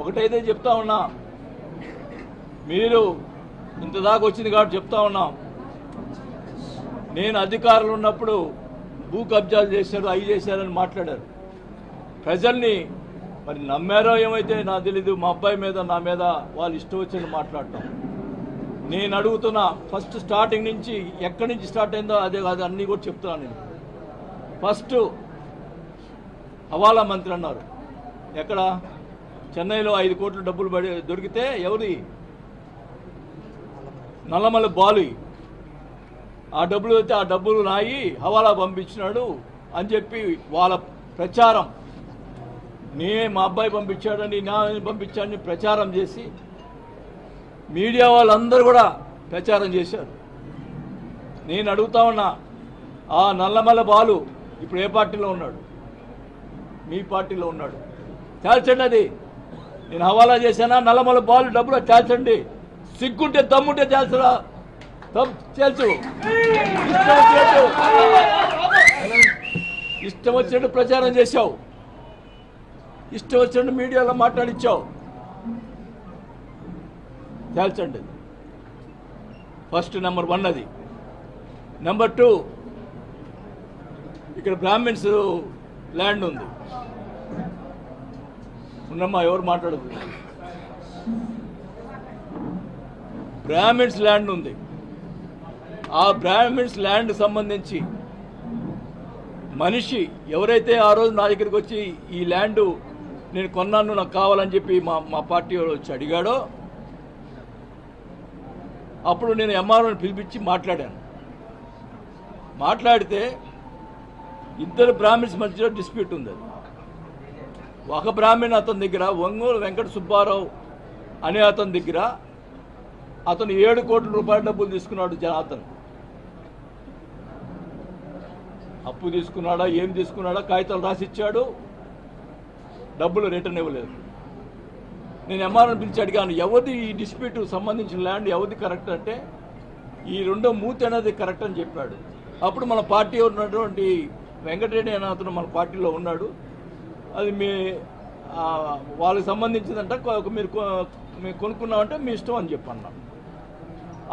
ఒకటైతే చెప్తా ఉన్నా. మీరు ఇంత దాకా వచ్చింది కాబట్టి చెప్తా ఉన్నాం. నేను అధికారులు ఉన్నప్పుడు భూ కబ్జాలు చేశారు అవి చేశారని మాట్లాడారు. ప్రజల్ని మరి నమ్మారో ఏమైతే నాకు తెలీదు మా అబ్బాయి మీద నా మీద వాళ్ళు ఇష్టం వచ్చింది మాట్లాడటం. నేను అడుగుతున్నా ఫస్ట్ స్టార్టింగ్ నుంచి ఎక్కడి నుంచి స్టార్ట్ అయిందో అదే కాదు అన్నీ కూడా చెప్తున్నాను నేను. ఫస్ట్ హవాలా మంత్రి అన్నారు. ఎక్కడ? చెన్నైలో ఐదు కోట్లు డబ్బులు పడి దొరికితే ఎవరి నల్లమల బాలు ఆ డబ్బులు అయితే ఆ డబ్బులు నాయి హవాలా పంపించినాడు అని చెప్పి వాళ్ళ ప్రచారం. నే మా అబ్బాయి పంపించాడని నా పంపించాడని ప్రచారం చేసి మీడియా వాళ్ళందరూ కూడా ప్రచారం చేశారు. నేను అడుగుతా ఉన్నా ఆ నల్లమల్ల బాలు ఇప్పుడు ఏ పార్టీలో ఉన్నాడు? మీ పార్టీలో ఉన్నాడు. తేల్చండి అది. నేను హవాలా చేశానా? నల్లమల బాలు డబ్బులు చేల్చండి సిగ్గుంటే దమ్ముంటే చేల్చరా చేల్చు ఇష్టం వచ్చినట్టు. ప్రచారం చేశావు. ఇష్టం వచ్చినట్టు మీడియాలో మాట్లాడిచ్చావు. తేల్చండి ఫస్ట్ నెంబర్ వన్ అది. Number two. ఇక్కడ బ్రాహ్మిన్స్ ల్యాండ్ ఉంది. ఉన్నమ్మా ఎవరు మాట్లాడదు. బ్రాహ్మిన్స్ ల్యాండ్ ఉంది. ఆ బ్రాహ్మిన్స్ ల్యాండ్ సంబంధించి మనిషి ఎవరైతే ఆ రోజు నా దగ్గరికి వచ్చి ఈ ల్యాండ్ నేను కొన్నాను నాకు కావాలని చెప్పి మా మా పార్టీ వచ్చి అడిగాడో అప్పుడు నేను ఎంఆర్ఓని పిలిపించి మాట్లాడాను. మాట్లాడితే ఇద్దరు బ్రాహ్మిన్స్ మధ్యలో డిస్ప్యూట్ ఉంది అది. ఒక బ్రాహ్మణ్ అతని దగ్గర ఒంగోలు వెంకట సుబ్బారావు అనే అతని దగ్గర అతను ఏడు కోట్ల రూపాయల డబ్బులు తీసుకున్నాడు జనార్దన్ అప్పు తీసుకున్నాడా ఏం తీసుకున్నాడా కాగితాలు రాసిచ్చాడు డబ్బులు రిటర్న్ ఇవ్వలేదు. నేను ఎంఆర్ఎన్ పిలిచి అడిగాను ఎవరిది ఈ డిస్ప్యూట్ సంబంధించిన ల్యాండ్ ఎవరిది కరెక్ట్ అంటే ఈ రెండో మూతి అనేది కరెక్ట్ అని చెప్పాడు. అప్పుడు మన పార్టీ ఉన్నటువంటి వెంకటరెడ్డి అనే అతను మన పార్టీలో ఉన్నాడు. అది మీ వాళ్ళకి సంబంధించిందంట మీరు మీరు కొనుక్కున్నామంటే మీ ఇష్టం అని చెప్పన్నా.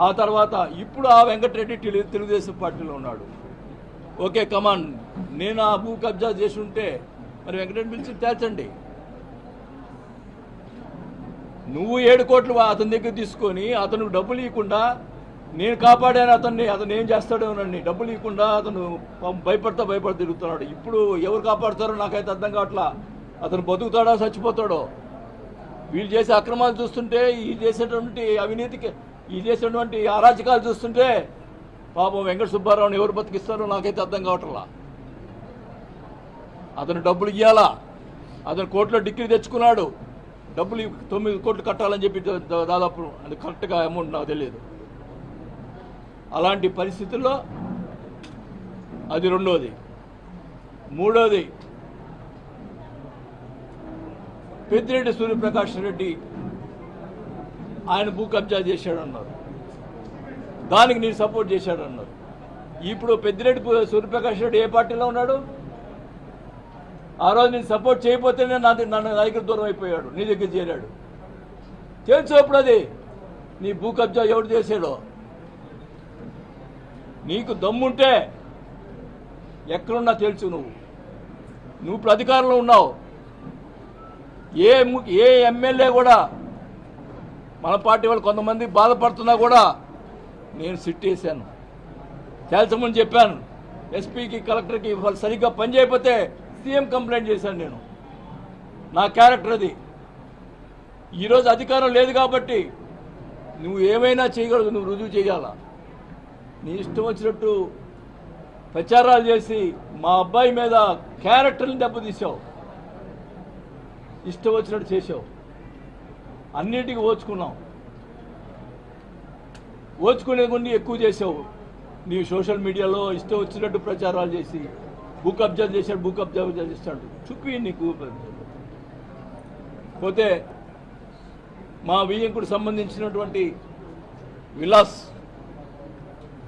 ఆ తర్వాత ఇప్పుడు ఆ వెంకటరెడ్డి తెలుగు తెలుగుదేశం పార్టీలో ఉన్నాడు. ఓకే కమాన్ నేను ఆ భూ కబ్జా చేసి ఉంటే మరి వెంకటరెడ్డి పిలిచి తేల్చండి. నువ్వు ఏడు కోట్లు అతని దగ్గర తీసుకొని అతను డబ్బులు ఇవ్వకుండా నేను కాపాడాను అతన్ని అతను ఏం చేస్తాడో నండి డబ్బులు ఇవ్వకుండా అతను భయపడతా భయపడి తిరుగుతున్నాడు. ఇప్పుడు ఎవరు కాపాడుతారో నాకైతే అర్థం కావట్లా. అతను బతుకుతాడో చచ్చిపోతాడో? వీళ్ళు చేసే అక్రమాలు చూస్తుంటే ఈ చేసేటువంటి అవినీతికి ఈ చేసేటువంటి అరాచకాలు చూస్తుంటే పాపం వెంకట సుబ్బారావుని ఎవరు బతికిస్తారో నాకైతే అర్థం కావట్లా. అతను డబ్బులు ఇవ్వాలా అతను కోర్టులో డిగ్రీ తెచ్చుకున్నాడు. డబ్బులు తొమ్మిది కోట్లు కట్టాలని చెప్పి దా- దాదాపు అది కరెక్ట్గా అమౌంట్ నాకు తెలియదు. అలాంటి పరిస్థితుల్లో అది రెండోది. మూడోది పెద్దిరెడ్డి సూర్యప్రకాష్ రెడ్డి ఆయన భూ కబ్జా చేశాడన్నారు. దానికి నేను సపోర్ట్ చేశాడన్నారు. ఇప్పుడు పెద్దిరెడ్డి సూర్యప్రకాష్ రెడ్డి ఏ పార్టీలో ఉన్నాడు? ఆ రోజు నేను సపోర్ట్ చేయకపోతేనే నా నన్ను నా దగ్గర దూరం అయిపోయాడు నీ దగ్గర చేరాడు. తెలుసు అప్పుడు అది? నీ భూ కబ్జా ఎవడు చేశాడో? నీకు దమ్ముంటే ఎక్కడున్నా తెలుసు నువ్వు. నువ్వు ఇప్పుడు అధికారంలో ఉన్నావు. ఏ ము- ఏ ఎమ్మెల్యే కూడా మన పార్టీ వాళ్ళు కొంతమంది బాధపడుతున్నా కూడా నేను సిట్ వేశాను. తేల్చమని చెప్పాను. ఎస్పీకి కలెక్టర్కి వాళ్ళు సరిగ్గా పని చేయకపోతే సీఎం కంప్లైంట్ చేశాను నేను. నా క్యారెక్టర్ అది. ఈరోజు అధికారం లేదు కాబట్టి నువ్వు ఏమైనా చేయగలదు నువ్వు రుజువు చేయాలా? నీ ఇష్టం వచ్చినట్టు ప్రచారాలు చేసి మా అబ్బాయి మీద క్యారెక్టర్ని దెబ్బతీసావు ఇష్టం వచ్చినట్టు చేసావు అన్నిటికీ ఓచుకున్నావు. ఓచుకునే కొన్ని ఎక్కువ చేసావు నీ సోషల్ మీడియాలో ఇష్టం వచ్చినట్టు ప్రచారాలు చేసి బుక్ అబ్జర్వ్ చేశాడు బుక్ అబ్జర్వ్ చేస్తాడు. చూపి నీకు. పోతే మా వియ్యంకుడు సంబంధించినటువంటి విలాస్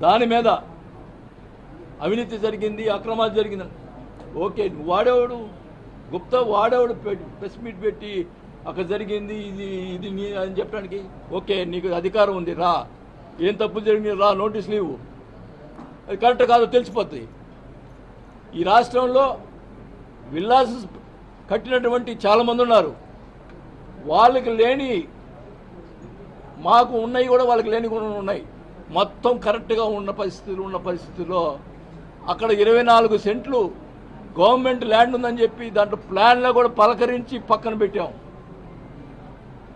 దాని మీద అవినీతి జరిగింది అక్రమాలు జరిగింది ఓకే వాడేవాడు గుప్తా వాడేవాడు ప్రెస్ మీట్ పెట్టి అక్కడ జరిగింది ఇది ఇది నీ అని చెప్పడానికి ఓకే నీకు అధికారం ఉంది రా. ఏం తప్పు జరిగింది రా నోటీస్ లీవు అది కరెక్ట్ కాదు తెలిసిపోతుంది ఈ రాష్ట్రంలో విల్లాస్ కట్టినటువంటి చాలామంది ఉన్నారు. వాళ్ళకి లేని మాకు ఉన్నాయి కూడా వాళ్ళకి లేని కూడా ఉన్నాయి. మొత్తం కరెక్ట్గా ఉన్న పరిస్థితులు ఉన్న పరిస్థితుల్లో అక్కడ ఇరవై నాలుగు సెంట్లు గవర్నమెంట్ ల్యాండ్ ఉందని చెప్పి దాంట్లో ప్లాన్లో కూడా పలకరించి పక్కన పెట్టాం.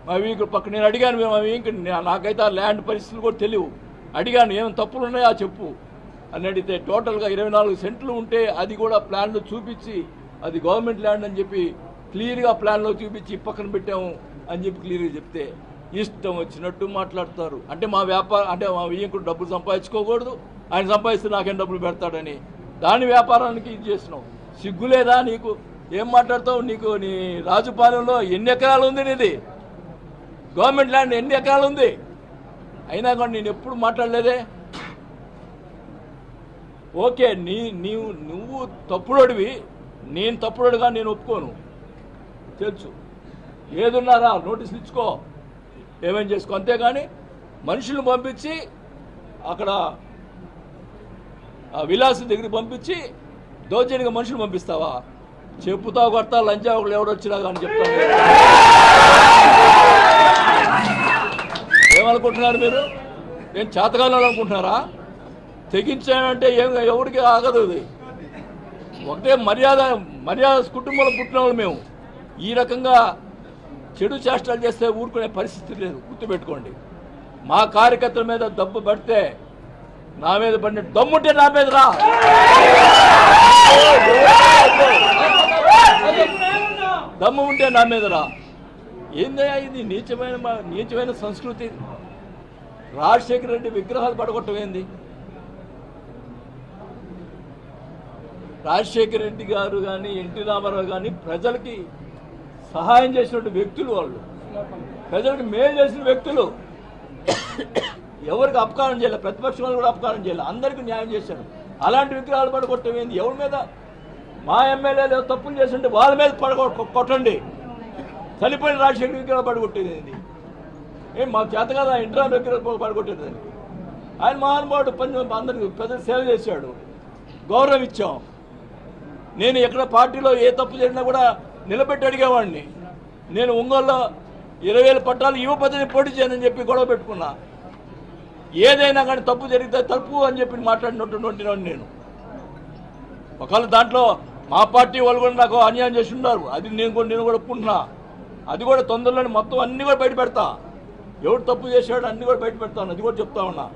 మేము ఇక్కడ పక్క నేను అడిగాను మేము అవి ఇంక నాకైతే ఆ ల్యాండ్ పరిస్థితులు కూడా తెలియవు. అడిగాను ఏం తప్పులు ఉన్నాయా చెప్పు. అని అడిగితే టోటల్గా ఇరవై నాలుగు సెంట్లు ఉంటే అది కూడా ప్లాన్లో చూపించి అది గవర్నమెంట్ ల్యాండ్ అని చెప్పి క్లియర్గా ప్లాన్లో చూపించి పక్కన పెట్టాము అని చెప్పి క్లియర్గా చెప్తే ఇష్టం వచ్చినట్టు మాట్లాడతారు. అంటే మా వ్యాపారం అంటే మా వియ్యంకుడు డబ్బులు సంపాదించుకోకూడదు. ఆయన సంపాదిస్తే నాకేం డబ్బులు పెడతాడని. దాని వ్యాపారానికి ఇది చేసినావు. సిగ్గులేదా నీకు? ఏం మాట్లాడతావు నీకు? నీ రాజుపాలెంలో ఎన్ని ఎకరాలు ఉంది నీది? గవర్నమెంట్ ల్యాండ్ ఎన్ని ఎకరాలు ఉంది? అయినా కూడా నేను ఎప్పుడు మాట్లాడలేదే? ఓకే నీ నీవు నువ్వు తప్పుడోడివి. నేను తప్పుడోడుగా నేను ఒప్పుకోను. తెలుసు. ఏదున్నారా? నోటీసులు ఇచ్చుకో. ఏమేం చేసుకో అంతేగాని మనుషులను పంపించి అక్కడ ఆ విలాస్ దగ్గరికి పంపించి దౌర్జన్యంగా మనుషులు పంపిస్తావా? చెప్పుతా కొడతా లంచా ఒకళ్ళు ఎవడొచ్చినా కానీ చెప్తాను. ఏమనుకుంటున్నారు మీరు? నేను చేతకాలం అనుకుంటున్నారా తెగించానంటే ఏం ఎవరికి ఆగదు ఇది. ఒకటే మర్యాద మర్యాద కుటుంబంలో పుట్టిన వాళ్ళు మేము. ఈ రకంగా చెడు చేష్టలు చేస్తే ఊరుకునే పరిస్థితి లేదు. గుర్తుపెట్టుకోండి. మా కార్యకర్తల మీద దెబ్బ పడితే నా మీద పడిన దమ్ముంటే నా మీద రా దమ్ము ఉంటే నా మీద రా ఏందయ్యా ఇది నీచమైన మా- నీచమైన సంస్కృతి? రాజశేఖర రెడ్డి విగ్రహాలు పడగొట్టం ఏంది? రాజశేఖర రెడ్డి గారు కానీ ఎన్టీ రామారావు కానీ ప్రజలకి సహాయం చేసినటువంటి వ్యక్తులు వాళ్ళు. ప్రజలకు మేలు చేసిన వ్యక్తులు. ఎవరికి అపకారం చేయాలి ప్రతిపక్షం వాళ్ళు కూడా అపకారం చేయాలి అందరికీ న్యాయం చేశారు. అలాంటి విగ్రహాలు పడగొట్టమేంది ఎవరి మీద? మా ఎమ్మెల్యేలు తప్పులు చేస్తుంటే వాళ్ళ మీద పడగొ కొట్టండి. చనిపోయిన రాజశేఖర విగ్రహాలు పడగొట్టేది ఏం మా చేత కదా ఇంట్రా విగ్రహాలు పడగొట్టేది ఆయన మహానుభావుడు పని అందరికి ప్రజలు సేవ చేశాడు. గౌరవం ఇచ్చాం. నేను ఎక్కడ పార్టీలో ఏ తప్పు చేసినా కూడా నిలబెట్టి అడిగేవాడిని. నేను ఒంగోలులో ఇరవై వేల పట్టాలు యువపతిని పోటీ చేయనని చెప్పి గొడవ పెట్టుకున్నా. ఏదైనా కానీ తప్పు జరిగితే తప్పు అని చెప్పి మాట్లాడినటువంటి వాడిని నేను. ఒకవేళ దాంట్లో మా పార్టీ వాళ్ళు కూడా నాకు అన్యాయం చేసి ఉన్నారు. అది నేను కూడా నేను కూడా ఒప్పుకుంటున్నా. అది కూడా తొందరలోనే మొత్తం అన్నీ కూడా బయట పెడతా. ఎవడు తప్పు చేశాడు అన్ని కూడా బయట పెడతాను అది కూడా చెప్తా ఉన్నా.